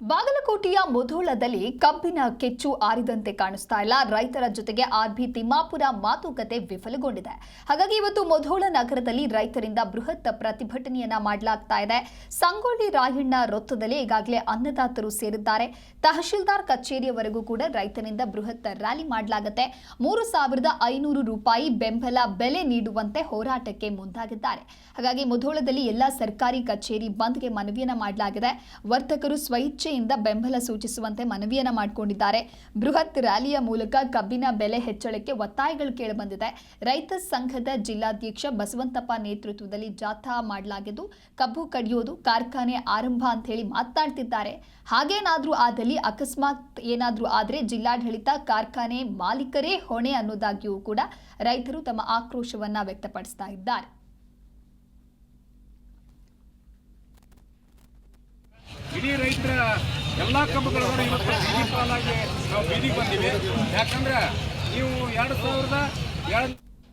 ಬಾಗಲಕೋಟೆಯ ಮುಧೋಳದಲ್ಲಿ ಕಬ್ಬಿನ ಕೆಚ್ಚು ಆರಿದಂತೆ ಕಾಣಿಸ್ತಾ ಇಲ್ಲ. ರೈತರ ಜೊತೆಗೆ ಆರ್ಬಿ ತಿಮ್ಮಾಪುರ ಮಾತುಕತೆ ವಿಫಲಗೊಂಡಿದೆ. ಹಾಗಾಗಿ ಇವತ್ತು ಮುಧೋಳ ನಗರದಲ್ಲಿ ರೈತರಿಂದ ಬೃಹತ್ ಪ್ರತಿಭಟನೆಯನ್ನ ಮಾಡಲಾಗ್ತಾ ಇದೆ. ಸಂಗೊಳ್ಳಿ ರಾಯಣ್ಣ ವೃತ್ತದಲ್ಲಿ ಈಗಾಗಲೇ ಅನ್ನದಾತರು ಸೇರಿದ್ದಾರೆ. ತಹಶೀಲ್ದಾರ್ ಕಚೇರಿಯವರೆಗೂ ಕೂಡ ರೈತರಿಂದ ಬೃಹತ್ ರ್ಯಾಲಿ ಮಾಡಲಾಗುತ್ತೆ. ಮೂರು ಸಾವಿರದ ಐನೂರು ರೂಪಾಯಿ ಬೆಂಬಲ ಬೆಲೆ ನೀಡುವಂತೆ ಹೋರಾಟಕ್ಕೆ ಮುಂದಾಗಿದ್ದಾರೆ. ಹಾಗಾಗಿ ಮುಧೋಳದಲ್ಲಿ ಎಲ್ಲ ಸರ್ಕಾರಿ ಕಚೇರಿ ಬಂದ್ಗೆ ಮನವಿಯನ್ನ ಮಾಡಲಾಗಿದೆ. ವರ್ತಕರು ಸ್ವಇಚ್ಛೆಯಿಂದ ಬೆಂಬಲ ಸೂಚಿಸುವಂತೆ ಮನವಿಯನ್ನ ಮಾಡಿಕೊಂಡಿದ್ದಾರೆ. ಬೃಹತ್ ರ್ಯಾಲಿಯ ಮೂಲಕ ಕಬ್ಬಿನ ಬೆಲೆ ಹೆಚ್ಚಳಕ್ಕೆ ಒತ್ತಾಯಗಳು ಕೇಳಿಬಂದಿದೆ. ರೈತ ಸಂಘದ ಜಿಲ್ಲಾಧ್ಯಕ್ಷ ಬಸವಂತಪ್ಪ ನೇತೃತ್ವದಲ್ಲಿ ಜಾಥಾ ಮಾಡಲಾಗಿದ್ದು, ಕಬ್ಬು ಕಡಿಯೋದು ಕಾರ್ಖಾನೆ ಆರಂಭ ಅಂತ ಹೇಳಿ ಮಾತನಾಡ್ತಿದ್ದಾರೆ. ಹಾಗೇನಾದ್ರೂ ಆದಲ್ಲಿ ಅಕಸ್ಮಾತ್ ಏನಾದ್ರೂ ಆದ್ರೆ ಜಿಲ್ಲಾಡಳಿತ ಕಾರ್ಖಾನೆ ಮಾಲೀಕರೇ ಹೊಣೆ ಅನ್ನೋದಾಗಿಯೂ ಕೂಡ ರೈತರು ತಮ್ಮ ಆಕ್ರೋಶವನ್ನ ವ್ಯಕ್ತಪಡಿಸ್ತಾ ಇದ್ದಾರೆ. ಇಡೀ ರೈತರ ಎಲ್ಲಾ ಕಬ್ಬುಗಳನ್ನು ಇವತ್ತು ಬೀದಿ ಪಾಲಾಗಿ ನಾವು ಬೀದಿಗೆ ಬಂದೀವಿ. ಯಾಕಂದ್ರೆ ನೀವು ಎರಡು ಸಾವಿರದ ಎರಡು